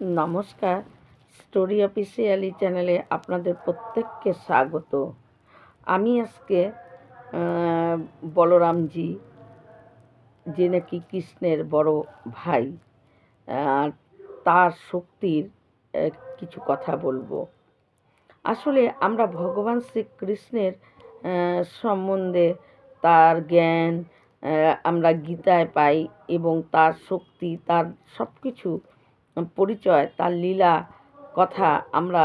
নমস্কার। Story officially চ্যানেলে আপনাদের প্রত্যেককে স্বাগত। আমি আজকে বলরামজি, যে নাকি কৃষ্ণের বড় ভাই তার শক্তির কিছু কথা বলব। আসলে আমরা ভগবান শ্রীকৃষ্ণের সম্বন্ধে তার জ্ঞান আমরা গীতায় পাই এবং তার শক্তি, তার সব কিছু পরিচয়, তার লীলা কথা আমরা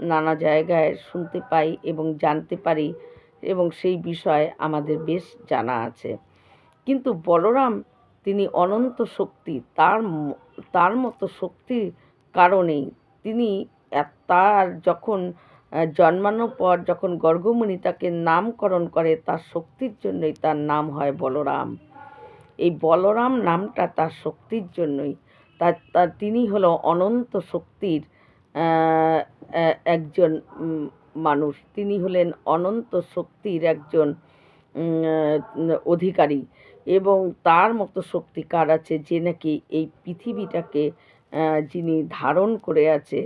নানা জায়গায় শুনতে পাই এবং জানতে পারি এবং সেই বিষয়ে আমাদের বেশ জানা আছে। কিন্তু বলরাম, তিনি অনন্ত শক্তি, তার তার মতো শক্তির কারণেই তিনি তার যখন জন্মানোর পর যখন গর্গমুনি তাকে নামকরণ করে, তার শক্তির জন্যই তার নাম হয় বলরাম। এই বলরাম নামটা তার শক্তির জন্যই। তার তিনি হলো অনন্ত শক্তির একজন মানুষ। তিনি হলেন অনন্ত শক্তির একজন অধিকারী এবং তার মতো শক্তি কার আছে যে নাকি এই পৃথিবীটাকে যিনি ধারণ করে আছে।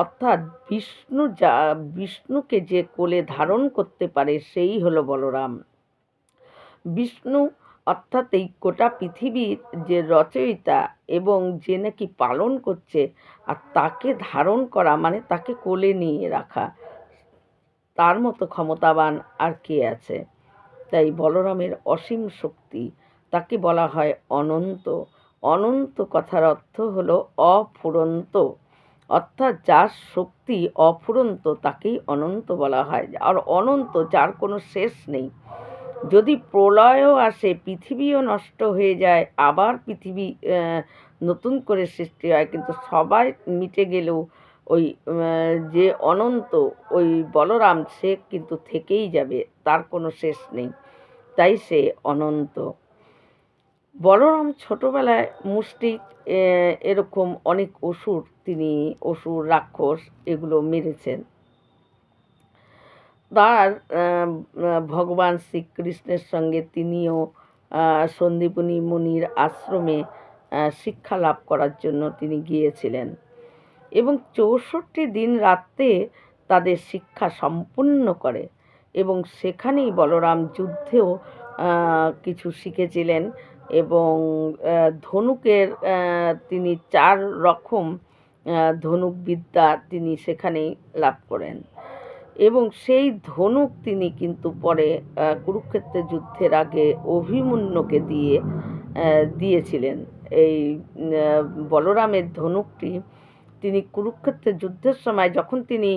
অর্থাৎ বিষ্ণু যা, বিষ্ণুকে যে কোলে ধারণ করতে পারে সেই হলো বলরাম। বিষ্ণু অর্থাৎ এই গোটা পৃথিবীর যে রচয়িতা এবং যে নাকি পালন করছে আর তাকে ধারণ করা মানে তাকে কোলে নিয়ে রাখা, তার মতো ক্ষমতাবান আর কে আছে? তাই বলরামের অসীম শক্তি, তাকে বলা হয় অনন্ত। অনন্ত কথার অর্থ হলো অফুরন্ত। অর্থাৎ যার শক্তি অফুরন্ত, তাকেই অনন্ত বলা হয়। আর অনন্ত, যার কোনো শেষ নেই। যদি প্রলয়ও আসে, পৃথিবীও নষ্ট হয়ে যায়, আবার পৃথিবী নতুন করে সৃষ্টি হয়, কিন্তু সবাই মিটে গেলেও ওই যে অনন্ত, ওই বলরাম, সে কিন্তু থেকেই যাবে, তার কোনো শেষ নেই। তাই সে অনন্ত। বলরাম ছোটবেলায় মুষ্টিক এরকম অনেক অসুর, তিনি অসুর, রাক্ষস, এগুলো মেরেছেন। তার ভগবান শ্রীকৃষ্ণের সঙ্গে তিনিও সন্দীপনী মুনির আশ্রমে শিক্ষা লাভ করার জন্য তিনি গিয়েছিলেন। এবং চৌষট্টি দিন রাত্রে তাদের শিক্ষা সম্পূর্ণ করে এবং সেখানেই বলরাম যুদ্ধেও কিছু শিখেছিলেন এবং ধনুকের তিনি চার রকম ধনুক বিদ্যা তিনি সেখানেই লাভ করেন। এবং সেই ধনুক তিনি কিন্তু পরে কুরুক্ষেত্রের যুদ্ধের আগে অভিমন্যুকে দিয়ে দিয়েছিলেন। এই বলরামের ধনুকটি তিনি কুরুক্ষেত্রের যুদ্ধের সময় যখন তিনি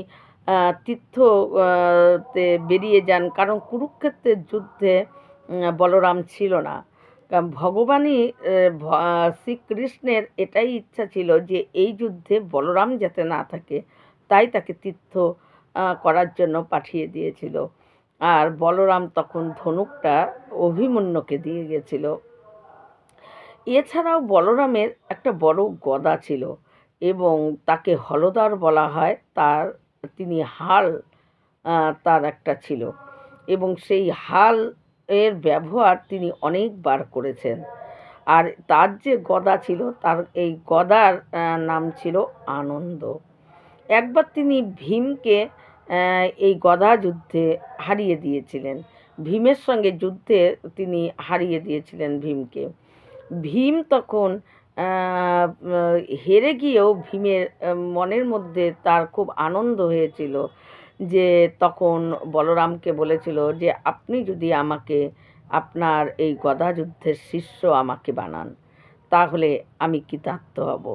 আহ, তীর্থ তে বেরিয়ে যান কারণ কুরুক্ষেত্রের যুদ্ধে বলরাম ছিল না। ভগবানই শ্রীকৃষ্ণের এটাই ইচ্ছা ছিল যে এই যুদ্ধে বলরাম যাতে না থাকে তাই তাকে তীর্থ করার জন্য পাঠিয়ে দিয়েছিল। আর বলরাম তখন ধনুকটা অভিমন্যুকে দিয়ে গেছিল। এছাড়াও বলরামের একটা বড় গদা ছিল এবং তাকে হলদার বলা হয়, তার, তিনি হাল তার একটা ছিল। এবং সেই হাল এর ব্যবহার তিনি অনেকবার করেছেন। আর তার যে গদা ছিল, তার এই গদার নাম ছিল আনন্দ। একবার তিনি ভীমকে এই গদা যুদ্ধে হারিয়ে দিয়েছিলেন। ভীমের সঙ্গে যুদ্ধে তিনি হারিয়ে দিয়েছিলেন ভীমকে। ভীম তখন হেরে গিয়েও ভীমের মনের মধ্যে তার খুব আনন্দ হয়েছিল যে তখন বলরামকে বলেছিল যে, আপনি যদি আমাকে, আপনার এই গদা যুদ্ধের শিষ্য আমাকে বানান, তাহলে আমি কৃতার্থ হব।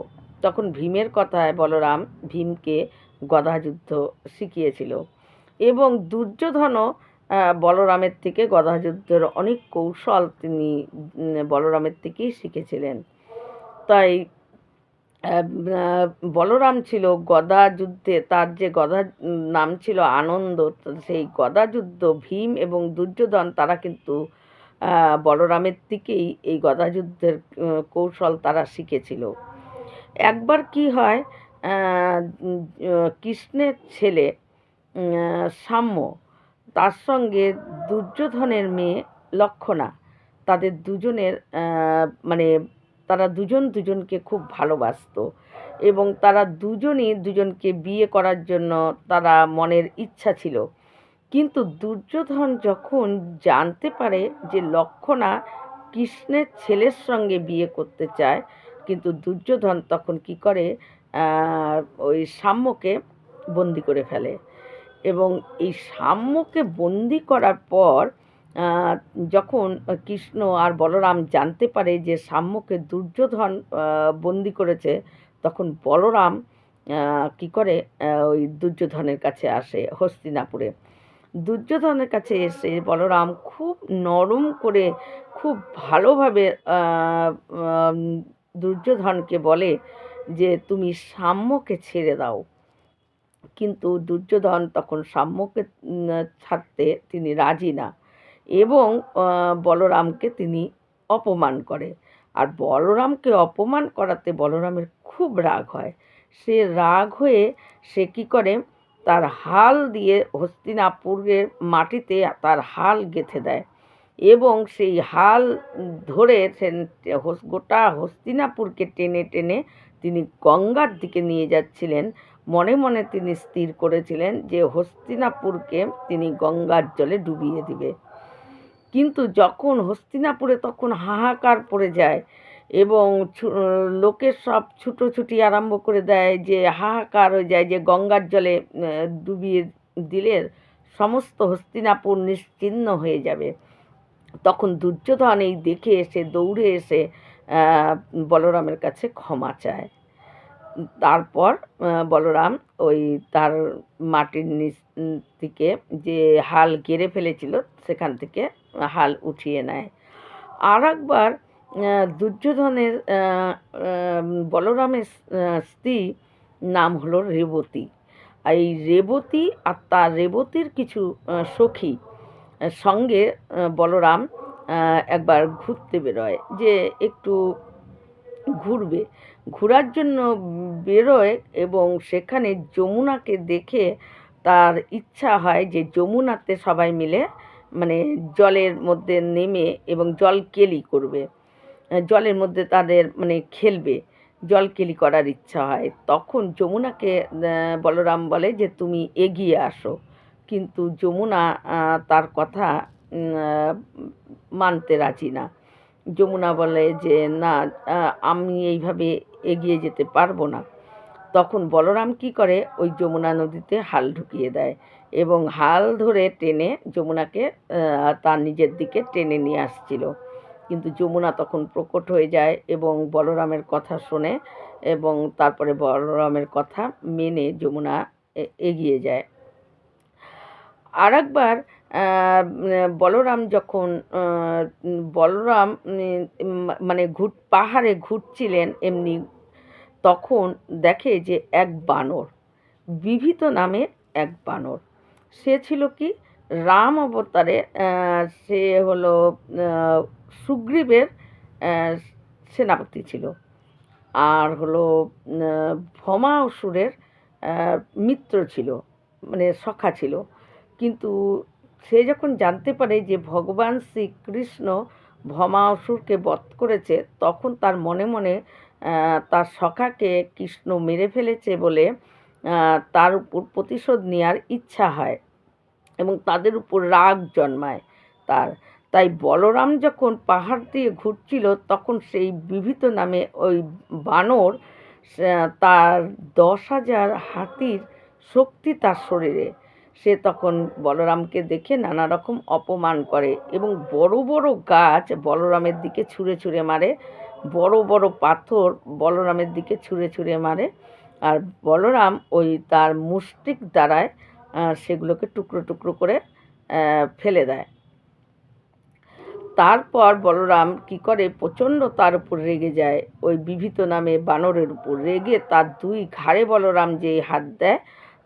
তখন ভীমের কথায় বলরাম ভীমকে গদা যুদ্ধ শিখিয়েছিল এবং দুর্যোধনও বলরামের থেকে গদা যুদ্ধের অনেক কৌশল তিনি বলরামের থেকেই শিখেছিলেন। তাই বলরাম ছিল গদা যুদ্ধে তার যে গদা নাম ছিল আনন্দ, সেই গদা যুদ্ধ ভীম এবং দুর্যোধন, তারা কিন্তু বলরামের থেকেই এই গদা যুদ্ধের কৌশল তারা শিখেছিল। একবার কি হয় কৃষ্ণের ছেলে সাম্য, তার সঙ্গে দুর্যোধনের মেয়ে লক্ষণা, তাদের দুজনের মানে তারা দুজন দুজনকে খুব ভালোবাসতো এবং তারা দুজনই দুজনকে বিয়ে করার জন্য তারা মনের ইচ্ছা ছিল। কিন্তু দুর্যোধন যখন জানতে পারে যে লক্ষণা কৃষ্ণের ছেলের সঙ্গে বিয়ে করতে চায় কিন্তু দুর্যোধন তখন কি করে? ওই সাম্যকে বন্দি করে ফেলে। এবং এই সাম্যকে বন্দি করার পর যখন কৃষ্ণ আর বলরাম জানতে পারে যে সাম্যকে দুর্যোধন বন্দি করেছে, তখন বলরাম কি করে? ওই দুর্যোধনের কাছে আসে হস্তিনাপুরে। দুর্যোধনের কাছে এসে বলরাম খুব নরম করে, খুব ভালোভাবে দুর্যোধনকে বলে যে, তুমি সাম্যকে ছেড়ে দাও। কিন্তু দুর্যোধন তখন সাম্যকে ছাড়তে তিনি রাজি না এবং বলরামকে তিনি অপমান করে। আর বলরামকে অপমান করাতে বলরামের খুব রাগ হয়। সে রাগ হয়ে সে কি করে? তার হাল দিয়ে হস্তিনাপুরের মাটিতে তার হাল গেঁথে দেয়। এবং সেই হাল ধরে সে গোটা হস্তিনাপুরকে টেনে টেনে তিনি গঙ্গার দিকে নিয়ে যাচ্ছিলেন। মনে মনে তিনি স্থির করেছিলেন যে হস্তিনাপুরকে তিনি গঙ্গার জলে ডুবিয়ে দিবে। কিন্তু যখন হস্তিনাপুরে তখন হাহাকার পড়ে যায় এবং লোকের সব ছুটোছুটি আরম্ভ করে দেয় যে হাহাকার হয়ে যায় যে গঙ্গার জলে ডুবিয়ে দিলে সমস্ত হস্তিনাপুর নিশ্চিহ্ন হয়ে যাবে। তখন দুর্যোধন এই দেখে এসে, দৌড়ে এসে বলরামের কাছে ক্ষমা চায়। তারপর বলরাম ওই তার মাটির নিচ থেকে যে হাল গেড়ে ফেলেছিল, সেখান থেকে হাল উঠিয়ে নেয়। আর একবার দুর্যোধনের বলরামের স্ত্রী নাম হলো রেবতী। এই রেবতী আর তার রেবতীর কিছু সখী সঙ্গে বলরাম একবার ঘুরতে বেরোয়, যে একটু ঘুরবে। ঘোরার জন্য বেরোয় এবং সেখানে যমুনাকে দেখে তার ইচ্ছা হয় যে যমুনাতে সবাই মিলে মানে জলের মধ্যে নেমে এবং জল কেলি করবে। জলের মধ্যে তাদের মানে খেলবে, জল কেলি করার ইচ্ছা হয়। তখন যমুনাকে বলরাম বলে যে, তুমি এগিয়ে আসো। কিন্তু যমুনা তার কথা মানতে রাজি না। যমুনা বলে যে, না আমি এইভাবে এগিয়ে যেতে পারব না। তখন বলরাম কি করে? ওই যমুনা নদীতে হাল ঢুকিয়ে দেয় এবং হাল ধরে টেনে যমুনাকে তার নিজের দিকে টেনে নিয়ে আসছিল। কিন্তু যমুনা তখন প্রকট হয়ে যায় এবং বলরামের কথা শোনে এবং তারপরে বলরামের কথা মেনে যমুনা এগিয়ে যায়। আর একবার বলরাম যখন বলরাম মানে ঘুট, পাহাড়ে ঘুরছিলেন এমনি, তখন দেখে যে এক বানর, বিভীত নামে এক বানর। সে ছিল কি? রাম অবতারে সে হলো সুগ্রীবের সেনাপতি ছিল। আর হলো ভমা অসুরের মিত্র ছিল মানে সখা ছিল। কিন্তু সে যখন জানতে পারে যে ভগবান শ্রীকৃষ্ণ ভমা অসুরকে বধ করেছে, তখন তার মনে মনে তার সখাকে কৃষ্ণ মেরে ফেলেছে বলে তার উপর প্রতিশোধ নেওয়ার ইচ্ছা হয় এবং তাদের উপর রাগ জন্মায় তার। তাই বলরাম যখন পাহাড় দিয়ে ঘুরছিল, তখন সেই বিভীত নামে ওই বানর তার দশ হাজার হাতির শক্তি তার শরীরে। সে তখন বলরামকে দেখে নানা রকম অপমান করে এবং বড় বড় গাছ বলরামের দিকে ছুঁড়ে ছুঁড়ে মারে, বড় বড় পাথর বলরামের দিকে ছুঁড়ে ছুঁড়ে মারে আর বলরাম ওই তার মুষ্টিক দ্বারায় সেগুলোকে টুকরো টুকরো করে ফেলে দেয়। তারপর বলরাম কি করে? প্রচণ্ড তার উপর রেগে যায়। ওই বিভীত নামে বানরের উপর রেগে তার দুই ঘাড়ে বলরাম যে হাত দেয়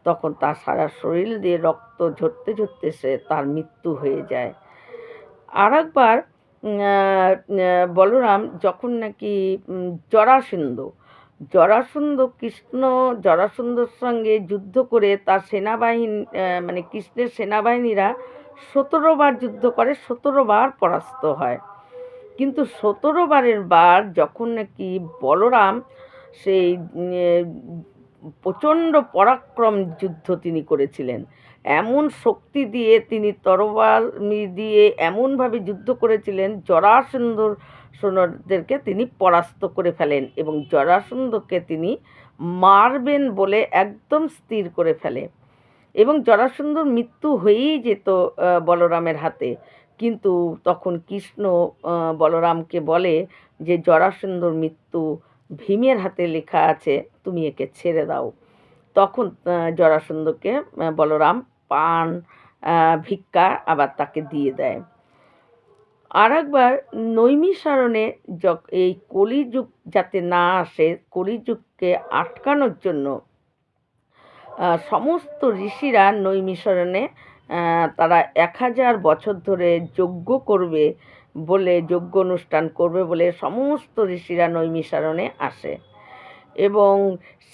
তখন তার সারা শরীর দিয়ে রক্ত ঝরতে ঝরতে সে তার মৃত্যু হয়ে যায়। আর একবার বলরাম যখন নাকি জরাসন্ধ জরাসন্ধ কৃষ্ণ, জরাসন্ধর সঙ্গে যুদ্ধ করে তার সেনাবাহিনী মানে কৃষ্ণের সেনাবাহিনীরা সতেরো বার যুদ্ধ করে, সতেরো বার পরাস্ত হয়। কিন্তু সতেরো বারের বার যখন নাকি বলরাম সেই প্রচণ্ড পরাক্রম যুদ্ধ তিনি করেছিলেন। এমন শক্তি দিয়ে তিনি তরোয়াল দিয়ে এমনভাবে যুদ্ধ করেছিলেন, জরাসন্ধর সোনরদেরকে তিনি পরাস্ত করে ফেলেন এবং জরাসন্ধকে তিনি মারবেন বলে একদম স্থির করে ফেলে। এবং জরাসন্ধর মৃত্যু হয়েই যেত বলরামের হাতে। কিন্তু তখন কৃষ্ণ বলরামকে বলে যে, জরাসন্ধর মৃত্যু ভীমের হাতে লেখা আছে, তুমি একে ছেড়ে দাও। তখন জরাসন্ধকে বলরাম পান ভিক্ষা আবার তাকে দিয়ে দেয়। আর একবার নৈমিসারণে এই কলিযুগ যাতে না আসে, কলিযুগকে আটকানোর জন্য সমস্ত ঋষিরা নৈমিসরণে তারা এক হাজার বছর ধরে যজ্ঞ করবে বলে যজ্ঞ অনুষ্ঠান করবে বলে সমস্ত ঋষিরা নৈমিষারণে আসে। এবং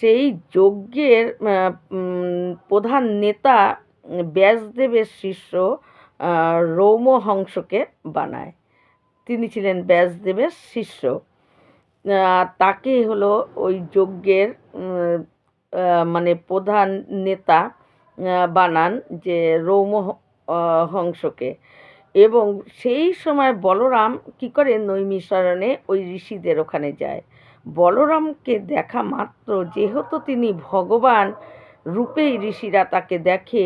সেই যজ্ঞের প্রধান নেতা ব্যাসদেবের শিষ্য রৌমহংসকে বানায়। তিনি ছিলেন ব্যাসদেবের শিষ্য। তাকে হলো ওই যজ্ঞের মানে প্রধান নেতা বানান যে রৌম হংসকে। এবং সেই সময় বলরাম কি করে নৈমিষারণে ওই ঋষিদের ওখানে যায়। বলরামকে দেখা মাত্র যেহেতু তিনি ভগবান, রূপেই ঋষিরা তাকে দেখে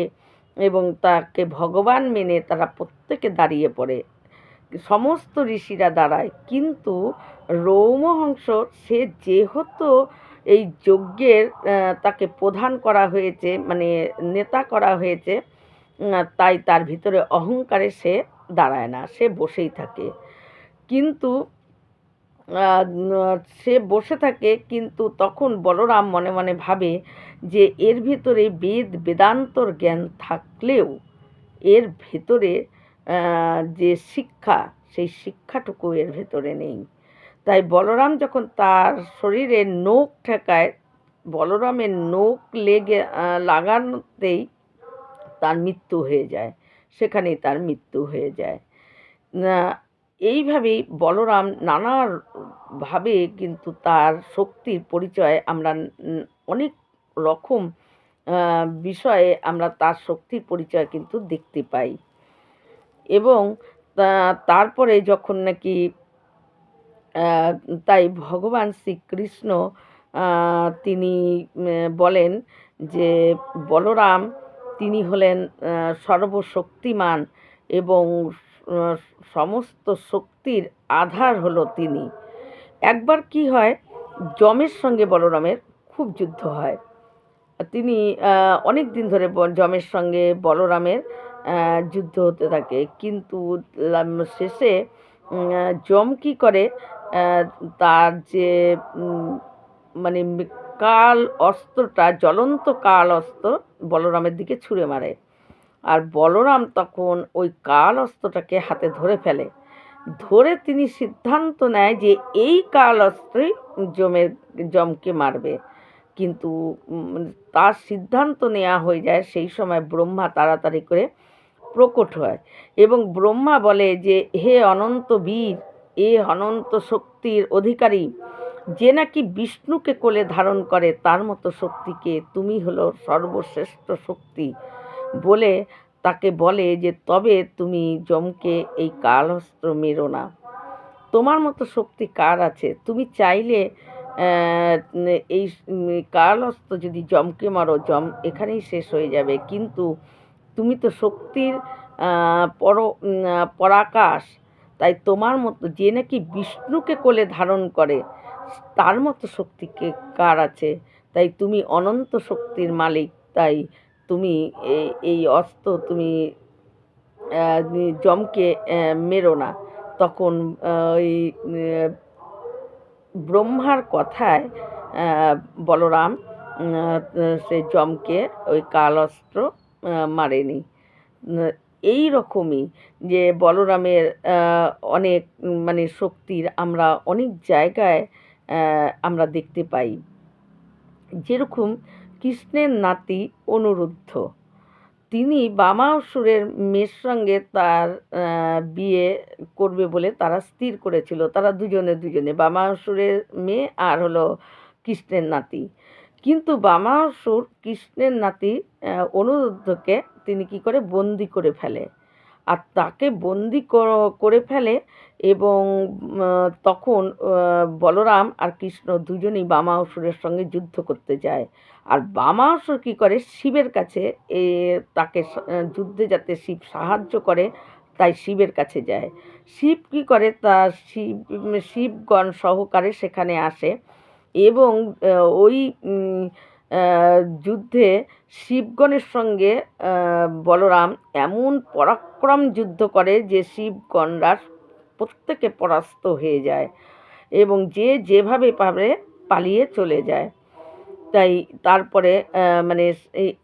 এবং তাকে ভগবান মেনে তারা প্রত্যেকে দাঁড়িয়ে পড়ে। সমস্ত ঋষিরা দাঁড়ায়, কিন্তু রৌমহংস, সে যেহেতু এই যজ্ঞের তাকে প্রধান করা হয়েছে মানে নেতা করা হয়েছে তাই তার ভিতরে অহংকারে সে দাঁড়ায় না, সে বসেই থাকে। কিন্তু সে বসে থাকে, কিন্তু তখন বলরাম মনে মনে ভাবে যে এর ভিতরে বেদ বেদান্তর জ্ঞান থাকলেও এর ভেতরে যে শিক্ষা, সেই শিক্ষাটুকু এর ভেতরে নেই। তাই বলরাম যখন তার শরীরে নোখ ঠেকায়, বলরামের নোখ লেগে লাগানোতেই তার মৃত্যু হয়ে যায়। সেখানেই তার মৃত্যু হয়ে যায়। এইভাবেই বলরাম নানাভাবে কিন্তু তার শক্তির পরিচয় আমরা অনেক রকম বিষয়ে আমরা তার শক্তির পরিচয় কিন্তু দেখতে পাই। এবং তারপরে যখন নাকি তাই ভগবান শ্রীকৃষ্ণ তিনি বলেন যে বলরাম তিনি হলেন সর্বশক্তিমান এবং সমস্ত শক্তির আধার হলো তিনি। একবার কি হয়, যমের সঙ্গে বলরামের খুব যুদ্ধ হয়। তিনি অনেক দিন ধরে যমের সঙ্গে বলরামের যুদ্ধ হতে থাকে। কিন্তু শেষে যম কি করে তার যে মানে কাল অস্ত্রটা, জ্বলন্ত কাল অস্ত্র বলরামের দিকে ছুঁড়ে মারে। আর বলরাম তখন ওই কাল অস্ত্রটাকে হাতে ধরে ফেলে। ধরে তিনি সিদ্ধান্ত নেয় যে এই কাল অস্ত্রই জমের জমকে মারবে। কিন্তু তার সিদ্ধান্ত নেওয়া হয়ে যায় সেই সময় ব্রহ্মা তাড়াতাড়ি করে প্রকট হয় এবং ব্রহ্মা বলে যে, হে অনন্ত বীর, এ অনন্ত শক্তির অধিকারী যে নাকি বিষ্ণুকে কোলে ধারণ করে, তার মতো শক্তিকে তুমি হলো সর্বশ্রেষ্ঠ শক্তি বলে তাকে বলে যে, তবে তুমি জমকে এই কালহস্ত্র মেরো না। তোমার মতো শক্তি কার আছে? তুমি চাইলে এই কালহস্ত্র যদি জমকে মারো জম এখানেই শেষ হয়ে যাবে। কিন্তু তুমি তো শক্তির পর পরাকাশ। তাই তোমার মতো যে নাকি বিষ্ণুকে কোলে ধারণ করে তার মতো শক্তি কে কার আছে? তাই তুমি অনন্ত শক্তির মালিক, তাই তুমি এই অস্ত্র তুমি জমকে মেরো না। তখন ওই ব্রহ্মার কথায় বলরাম সে জমকে ওই কাল অস্ত্র মারেনি। এই রকমই যে বলরামের অনেক মানে শক্তির আমরা অনেক জায়গায় আমরা দেখতে পাই। যেরকম কৃষ্ণের নাতি অনুরুদ্ধ। তিনি বামাসুরের মেয়ের সঙ্গে তার বিয়ে করবে বলে তারা স্থির করেছিল। তারা দুজনে দুজনে বামাসুরের মেয়ে আর হলো কৃষ্ণের নাতি। কিন্তু বামাসুর কৃষ্ণের নাতি অনুরুদ্ধকে তিনি কি করে বন্দি করে ফেলে? আর তাকে বন্দি করে ফেলে এবং তখন বলরাম আর কৃষ্ণ দুজনেই বামাসুরের সঙ্গে যুদ্ধ করতে যায়। আর বামাসুর কী করে? শিবের কাছে, এ, তাকে যুদ্ধে যাতে শিব সাহায্য করে, তাই শিবের কাছে যায়। শিব কি করে? তা শিব শিবগণ সহকারে সেখানে আসে এবং ওই যুদ্ধে শিবগণের সঙ্গে বলরাম এমন পরাক্রম যুদ্ধ করে যে শিবগণরা প্রত্যেকে পরাস্ত হয়ে যায় এবং যে যেভাবে পারে পালিয়ে চলে যায়। তাই তারপরে মানে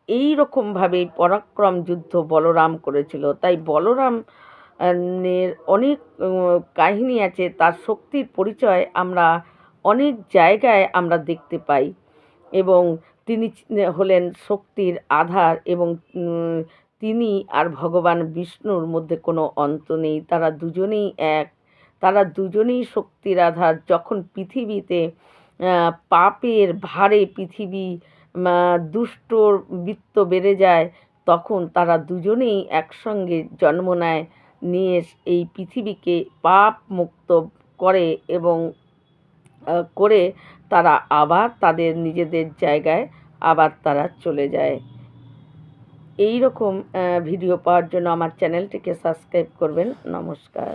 এই- রকমভাবেই পরাক্রম যুদ্ধ বলরাম করেছিল। তাই বলরাম এর অনেক কাহিনী আছে, তার শক্তির পরিচয় আমরা অনেক জায়গায় আমরা দেখতে পাই। এবং তিনি হলেন শক্তির আধার এবং তিনি আর ভগবান বিষ্ণুর মধ্যে কোনো অন্ত নেই। তারা দুজনেই এক। তারা দুজনেই শক্তির আধার। যখন পৃথিবীতে পাপের ভারে পৃথিবী আহ, দুষ্টর বৃত্ত বেড়ে যায় তখন তারা দুজনেই একসঙ্গে জন্ম নেয় নিয়ে এই পৃথিবীকে পাপ মুক্ত করে এবং করে তারা আবার তাদের নিজেদের জায়গায় আবার তারা চলে যায়। এই রকম ভিডিও পাওয়ার জন্য আমার চ্যানেলটিকে সাবস্ক্রাইব করবেন। নমস্কার।